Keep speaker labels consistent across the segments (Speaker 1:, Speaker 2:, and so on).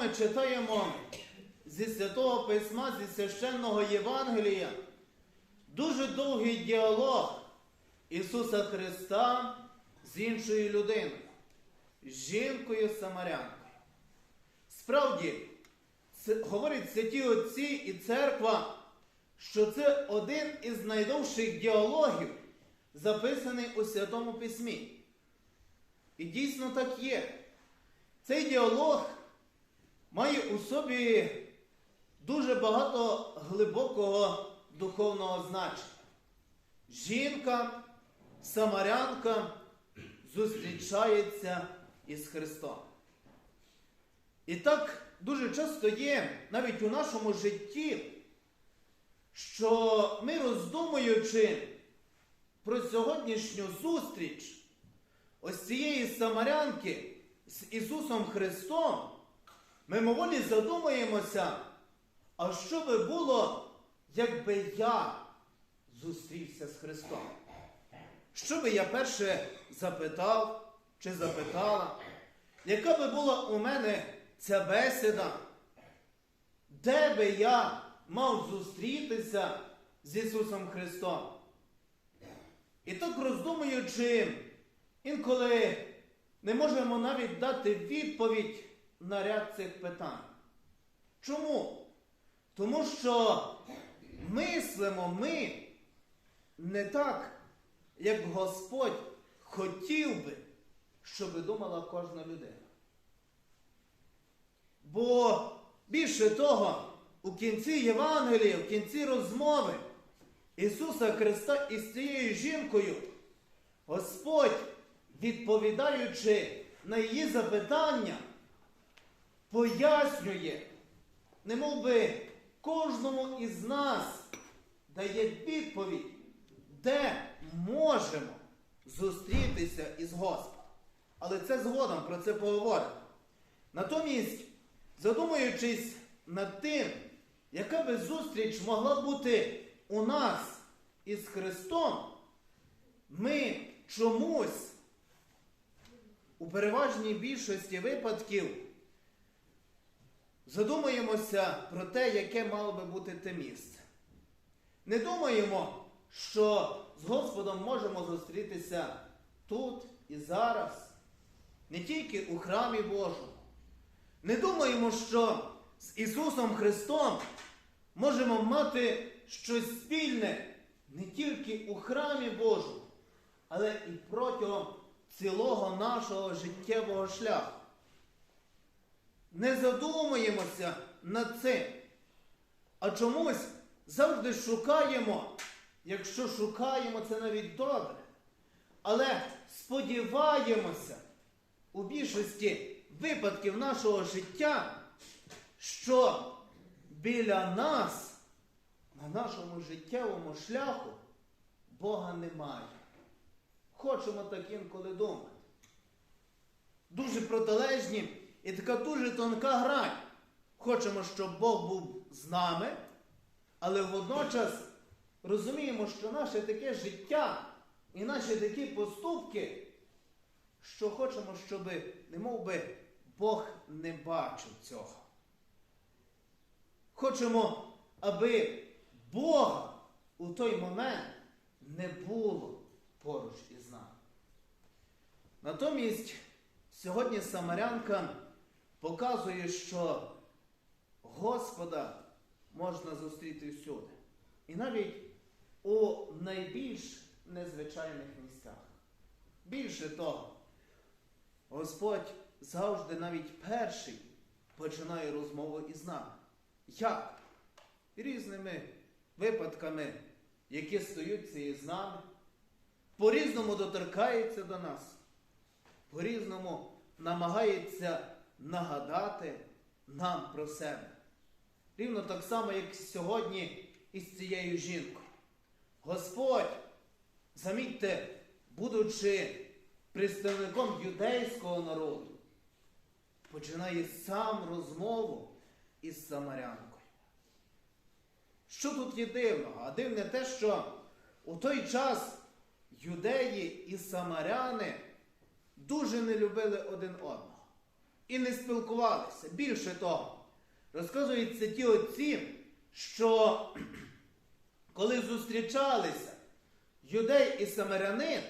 Speaker 1: ми читаємо зі Святого Письма, зі священного Євангелія дуже довгий діалог Ісуса Христа з іншою людиною, з жінкою Самарянкою. Справді, це, говорять святі Отці і церква, що це один із найдовших діалогів, записаний у Святому Письмі. І дійсно так є. Цей діалог має у собі дуже багато глибокого духовного значення. Жінка, самарянка зустрічається із Христом. І так дуже часто є навіть у нашому житті, що ми роздумуючи про сьогоднішню зустріч ось цієї самарянки з Ісусом Христом, мимоволі задумаємося, а що би було, якби я зустрівся з Христом? Що би я перше запитав чи запитала? Яка би була у мене ця бесіда? Де би я мав зустрітися з Ісусом Христом? І так роздумуючи, інколи не можемо навіть дати відповідь на ряд цих питань. Чому? Тому що мислимо ми не так, як Господь хотів би, щоб думала кожна людина. Бо більше того, у кінці Євангелія, в кінці розмови Ісуса Христа із цією жінкою, Господь, відповідаючи на її запитання, пояснює, немов би кожному із нас дає відповідь, де можемо зустрітися із Господом. Але це згодом про це поговоримо. Натомість, задумуючись над тим, яка би зустріч могла бути у нас із Христом, ми чомусь у переважній більшості випадків задумаємося про те, яке мало би бути те місце. Не думаємо, що з Господом можемо зустрітися тут і зараз, не тільки у храмі Божому. Не думаємо, що з Ісусом Христом можемо мати щось спільне не тільки у храмі Божому, але і протягом цілого нашого життєвого шляху. Не задумуємося над цим, а чомусь завжди шукаємо, якщо шукаємо, це навіть добре. Але сподіваємося у більшості випадків нашого життя, що біля нас, на нашому життєвому шляху, Бога немає. Хочемо так інколи думати. Дуже протилежні і така дуже тонка грань. Хочемо, щоб Бог був з нами, але водночас розуміємо, що наше таке життя і наші такі поступки, що хочемо, щоб, не би, Бог не бачив цього. Хочемо, аби Бога у той момент не було поруч із нами. Натомість сьогодні Самарянка показує, що Господа можна зустріти всюди. І навіть у найбільш незвичайних місцях. Більше того, Господь завжди навіть перший починає розмову із нами. Як? Різними випадками, які стаються із нами, по-різному доторкається до нас, по-різному намагається нагадати нам про себе. Рівно так само, як сьогодні із цією жінкою. Господь, замітьте, будучи представником юдейського народу, починає сам розмову із Самарянкою. Що тут є дивного? А дивне те, що у той час юдеї і самаряни дуже не любили один одного і не спілкувалися. Більше того, розказуються ті отці, що коли зустрічалися юдей і самарянин,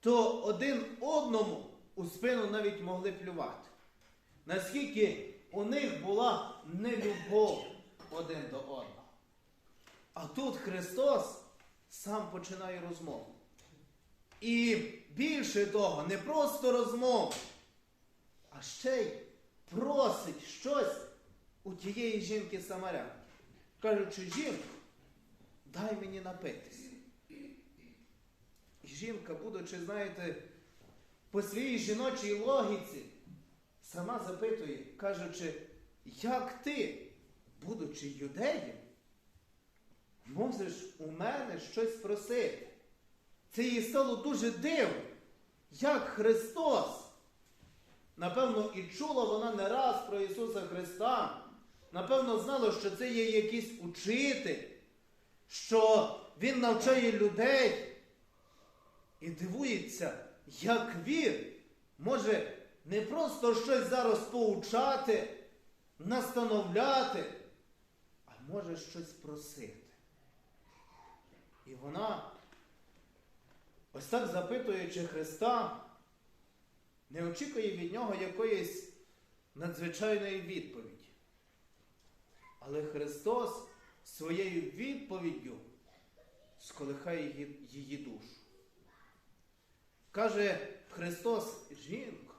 Speaker 1: то один одному у спину навіть могли плювати. Наскільки у них була нелюбов один до одного. А тут Христос сам починає розмову. І більше того, не просто розмову, а ще й просить щось у тієї жінки самарянки. Кажучи, жінку, дай мені напитися. І жінка, будучи, знаєте, по своїй жіночій логіці, сама запитує, кажучи, як ти, будучи юдеєм, можеш у мене щось просити? Це їй стало дуже дивно, як Христос. Напевно, і чула вона не раз про Ісуса Христа. Напевно, знала, що це є якийсь учитель, що Він навчає людей і дивується, як він може не просто щось зараз поучати, настановляти, а може щось просити. І вона, ось так запитуючи Христа, не очікує від нього якоїсь надзвичайної відповіді. Але Христос своєю відповіддю сколихає її, душу. Каже Христос, жінко,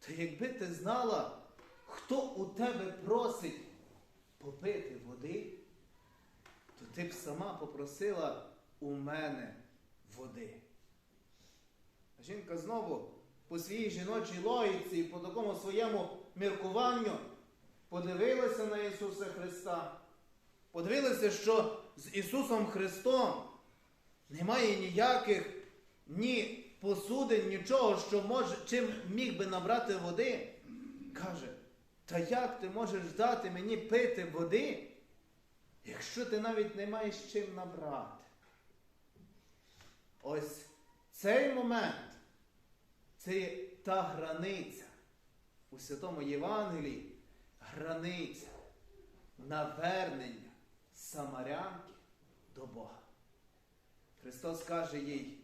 Speaker 1: та якби ти знала, хто у тебе просить попити води, то ти б сама попросила у мене води. А жінка знову по своїй жіночій логіці по такому своєму міркуванню подивилася на Ісуса Христа, подивилася, що з Ісусом Христом немає ніяких ні посудин, нічого, що може, чим міг би набрати води. Каже, та як ти можеш дати мені пити води, якщо ти навіть не маєш чим набрати? Ось цей момент це та границя у Святому Євангелії, границя навернення самарянки до Бога. Христос каже їй,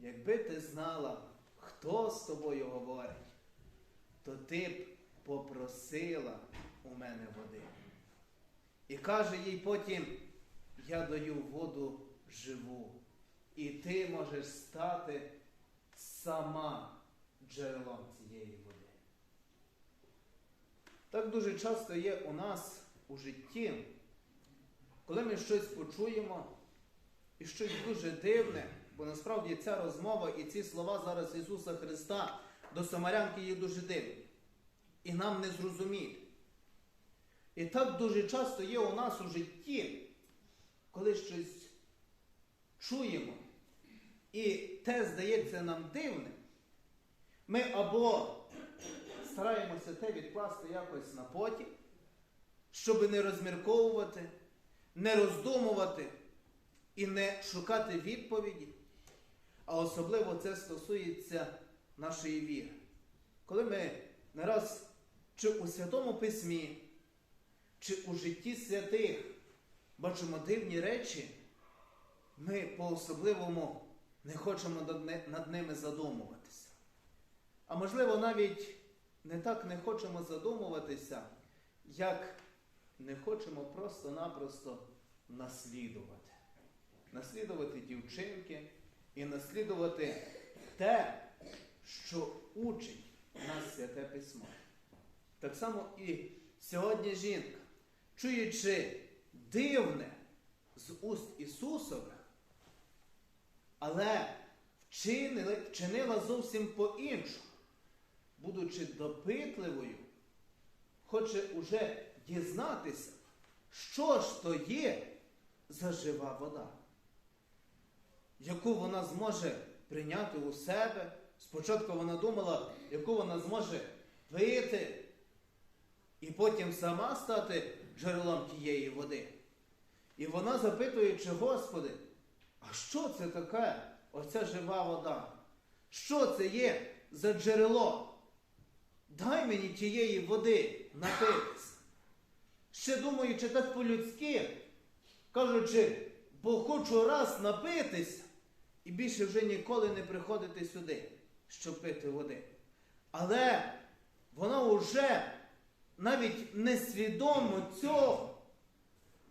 Speaker 1: якби ти знала, хто з тобою говорить, то ти б попросила у мене води. І каже їй потім, я даю воду живу, і ти можеш стати сама джерелом цієї води. Так дуже часто є у нас у житті, коли ми щось почуємо і щось дуже дивне, бо насправді ця розмова і ці слова зараз Ісуса Христа до Самарянки є дуже дивні. І нам не зрозумілі. І так дуже часто є у нас у житті, коли щось чуємо, і те здається нам дивним, ми або стараємося те відкласти якось на потім, щоб не розмірковувати, не роздумувати і не шукати відповіді. А особливо це стосується нашої віри. Коли ми не раз чи у Святому Письмі, чи у житті святих бачимо дивні речі, ми по-особливому не хочемо над ними задумуватися. А можливо, навіть не так не хочемо задумуватися, як не хочемо просто-напросто наслідувати. Наслідувати ті вчинки і наслідувати те, що учить нас святе письмо. Так само і сьогодні жінка, чуючи дивне з уст Ісусових, але вчинили, вчинила зовсім по-іншому, будучи допитливою, хоче уже дізнатися, що ж то є за жива вода, яку вона зможе прийняти у себе. Спочатку вона думала, яку вона зможе пити, і потім сама стати джерелом тієї води. І вона, запитуючи, Господи, а що це таке? Оця жива вода? Що це є за джерело? Дай мені тієї води напитись. Ще думаючи так по-людськи, кажучи, бо хочу раз напитись і більше вже ніколи не приходити сюди, щоб пити води. Але вона вже навіть несвідомо цього,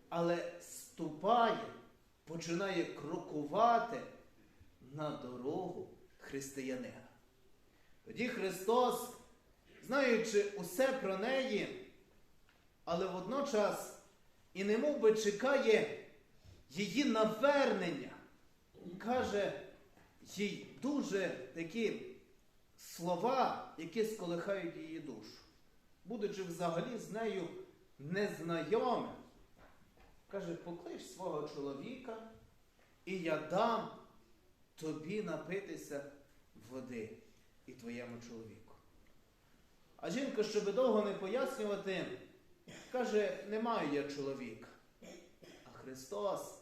Speaker 1: але ступає, починає крокувати на дорогу християнина. Тоді Христос, знаючи усе про неї, але водночас і немов би чекає її навернення, каже їй дуже такі слова, які сколихають її душу. Будучи взагалі з нею незнайомим, каже, поклич свого чоловіка, і я дам тобі напитися води і твоєму чоловіку. А жінка, щоб довго не пояснювати, каже, не маю я чоловіка. А Христос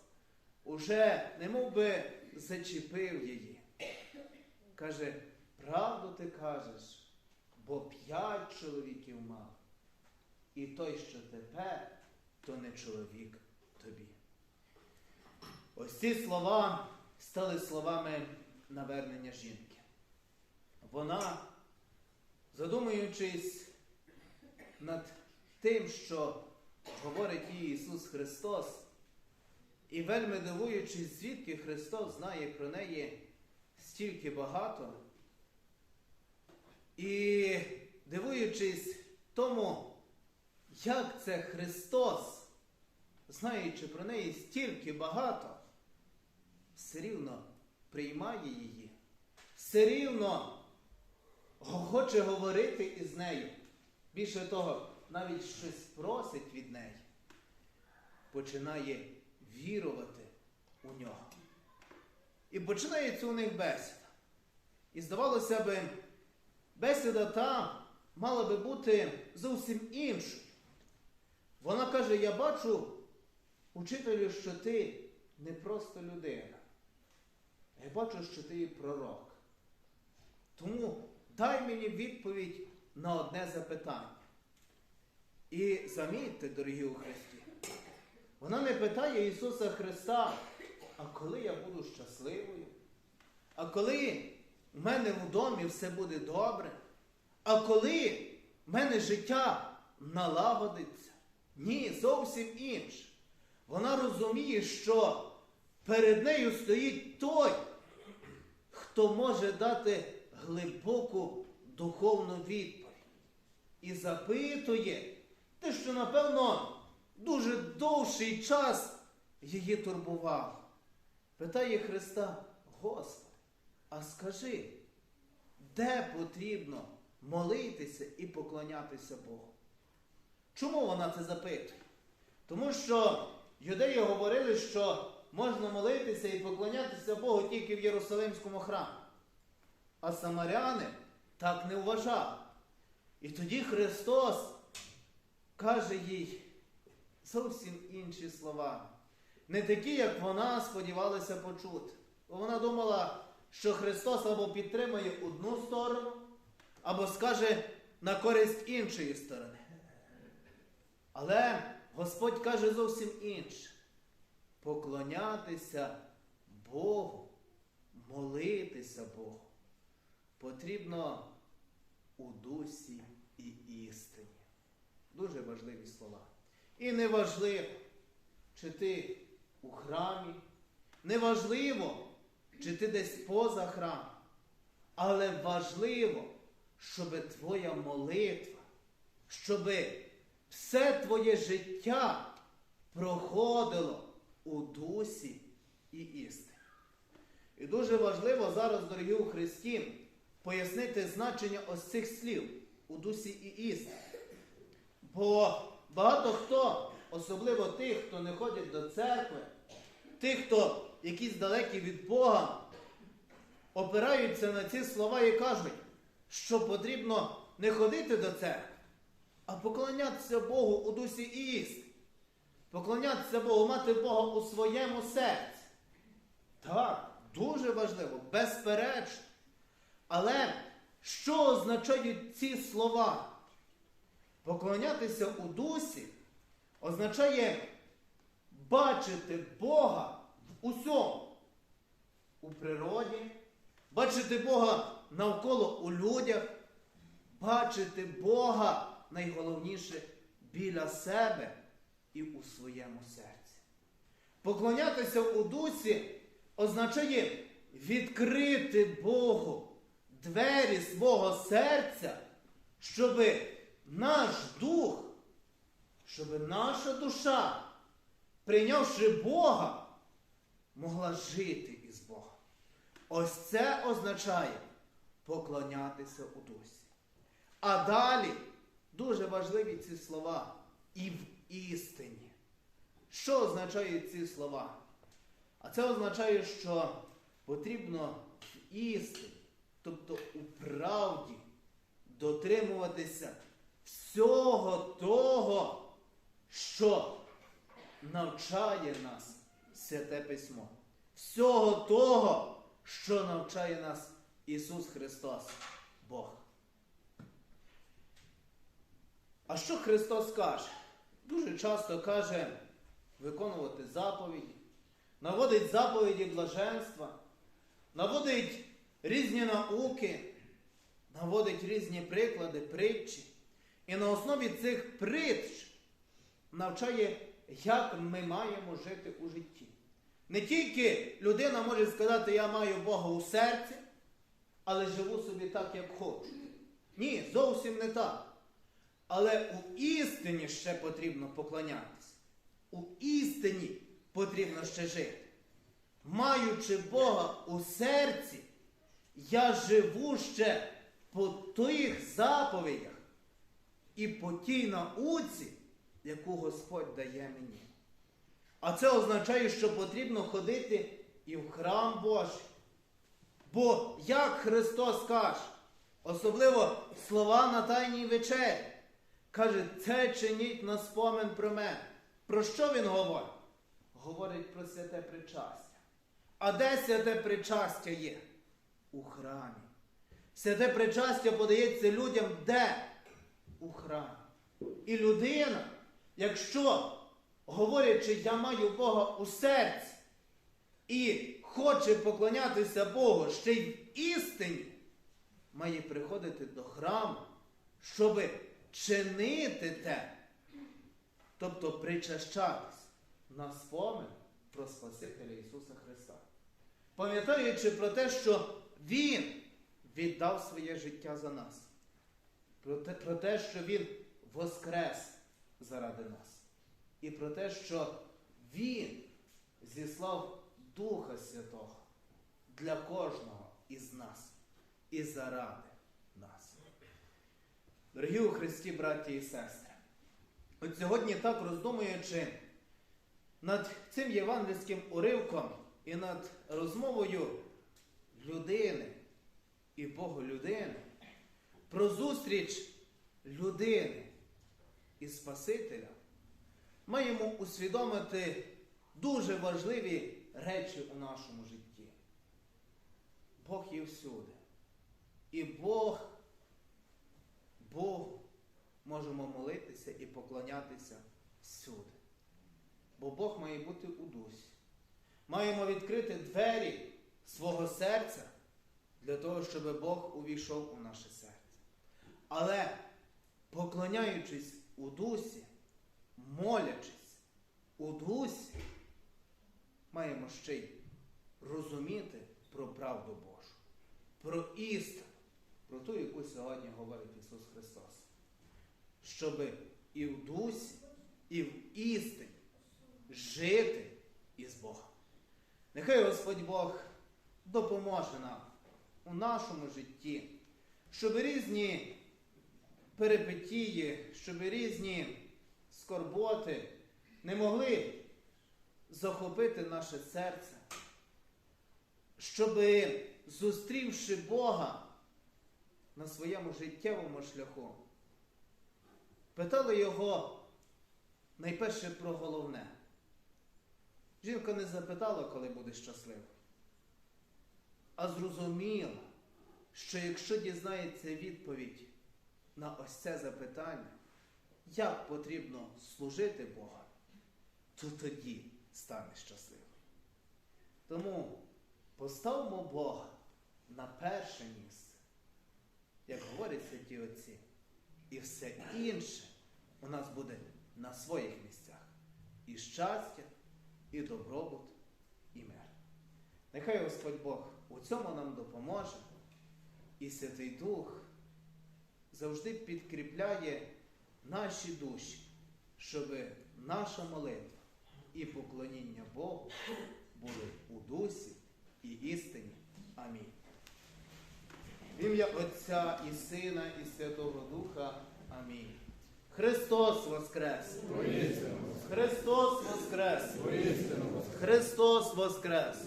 Speaker 1: уже немов би зачепив її. Каже, правду ти кажеш, бо п'ять чоловіків мав. І той, що тепер, то не чоловік тобі. Ось ці слова стали словами навернення жінки. Вона, задумуючись над тим, що говорить їй Ісус Христос, і вельми дивуючись, звідки Христос знає про неї стільки багато, і дивуючись тому, як це Христос, знаючи про неї стільки багато, все рівно приймає її, все рівно хоче говорити із нею. Більше того, навіть щось просить від неї, починає вірувати у нього. І починається у них бесіда. І здавалося би, бесіда та мала би бути зовсім іншою. Вона каже: Я бачу, учителю, що ти не просто людина. Я бачу, що ти є пророк. Тому дай мені відповідь на одне запитання. І замітьте, дорогі у Христі, вона не питає Ісуса Христа, а коли я буду щасливою? А коли в мене в домі все буде добре? А коли в мене життя налагодиться? Ні, зовсім інше. Вона розуміє, що перед нею стоїть той, хто може дати глибоку духовну відповідь. І запитує те, що, напевно, дуже довший час її турбувало. Питає Христа, Господи, а скажи, де потрібно молитися і поклонятися Богу? Чому вона це запитує? Тому що юдеї говорили, що можна молитися і поклонятися Богу тільки в Єрусалимському храмі. А самаряни так не вважали. І тоді Христос каже їй зовсім інші слова. Не такі, як вона сподівалася почути. Бо вона думала, що Христос або підтримує одну сторону, або скаже на користь іншої сторони. Але Господь каже зовсім інше. Поклонятися Богу, молитися Богу потрібно у дусі і істині. Дуже важливі слова. І неважливо, чи ти у храмі, неважливо, чи ти десь поза храмом, але важливо, щоб твоя молитва, щоб все твоє життя проходило у дусі і істині. І дуже важливо зараз, дорогі у Христі, пояснити значення ось цих слів у дусі і істині. Бо багато хто, особливо тих, хто не ходять до церкви, тих, хто якісь далекі від Бога, опираються на ці слова і кажуть, що потрібно не ходити до церкви, а поклонятися Богу у дусі і. Поклонятися Богу, мати Бога у своєму серці. Так, дуже важливо, безперечно. Але що означають ці слова? Поклонятися у дусі означає бачити Бога в усьому. У природі, бачити Бога навколо у людях, бачити Бога найголовніше біля себе і у своєму серці. Поклонятися у дусі означає відкрити Богу двері свого серця, щоб наш дух, щоб наша душа, прийнявши Бога, могла жити із Богом. Ось це означає поклонятися у дусі. А далі дуже важливі ці слова і в істині. Що означають ці слова? А це означає, що потрібно в істині, тобто у правді, дотримуватися всього того, що навчає нас Святе Письмо. Всього того, що навчає нас Ісус Христос, Бог. А що Христос каже? Дуже часто каже виконувати заповіді, наводить заповіді блаженства, наводить різні науки, наводить різні приклади, притчі. І на основі цих притч навчає, як ми маємо жити у житті. Не тільки людина може сказати, я маю Бога у серці, але живу собі так, як хочу. Ні, зовсім не так. Але у істині ще потрібно поклонятися. У істині потрібно ще жити. Маючи Бога у серці, я живу ще по тих заповідях і по тій науці, яку Господь дає мені. А це означає, що потрібно ходити і в храм Божий. Бо як Христос каже, особливо слова на Тайній вечері, каже, це чиніть на спомин про мене. Про що він говорить? Говорить про святе причастя. А де святе причастя є? У храмі. Святе причастя подається людям де? У храмі. І людина, якщо, говорячи, я маю Бога у серці і хоче поклонятися Богу ще й в істині, має приходити до храму, щоб чинити те, тобто причащатись на спомин про Спасителя Ісуса Христа. Пам'ятаючи про те, що Він віддав своє життя за нас, про те, про те, що Він воскрес заради нас, і про те, що Він зіслав Духа Святого для кожного із нас і заради. Дорогі у Христі, браті і сестри, от сьогодні так роздумуючи над цим євангельським уривком і над розмовою людини і Боголюдини, про зустріч людини і Спасителя, маємо усвідомити дуже важливі речі у нашому житті. Бог є всюди. І Бог, Богу можемо молитися і поклонятися всюди. Бо Бог має бути у дусі. Маємо відкрити двері свого серця для того, щоб Бог увійшов у наше серце. Але поклоняючись у дусі, молячись у дусі, маємо ще й розуміти про правду Божу, про істину, про ту, яку сьогодні говорить Ісус Христос. Щоб і в дусі, і в істині жити із Богом. Нехай Господь Бог допоможе нам у нашому житті, щоб різні перипетії, щоб різні скорботи не могли захопити наше серце, щоб, зустрівши Бога на своєму життєвому шляху, питали його найперше про головне. Жінка не запитала, коли буде щаслива. а зрозуміла, що якщо дізнається відповідь на ось це запитання, як потрібно служити Бога, то тоді стане щасливим. Тому поставмо Бога на перше місце, як говорять святі отці, і все інше у нас буде на своїх місцях. І щастя, і добробут, і мир. Нехай Господь Бог у цьому нам допоможе, і Святий Дух завжди підкріпляє наші душі, щоб наша молитва і поклоніння Богу були у дусі і істині. Амінь. В ім'я Отця і Сина, і Святого Духа. Амінь. Христос Воскрес! Христос Воскрес! Христос Воскрес!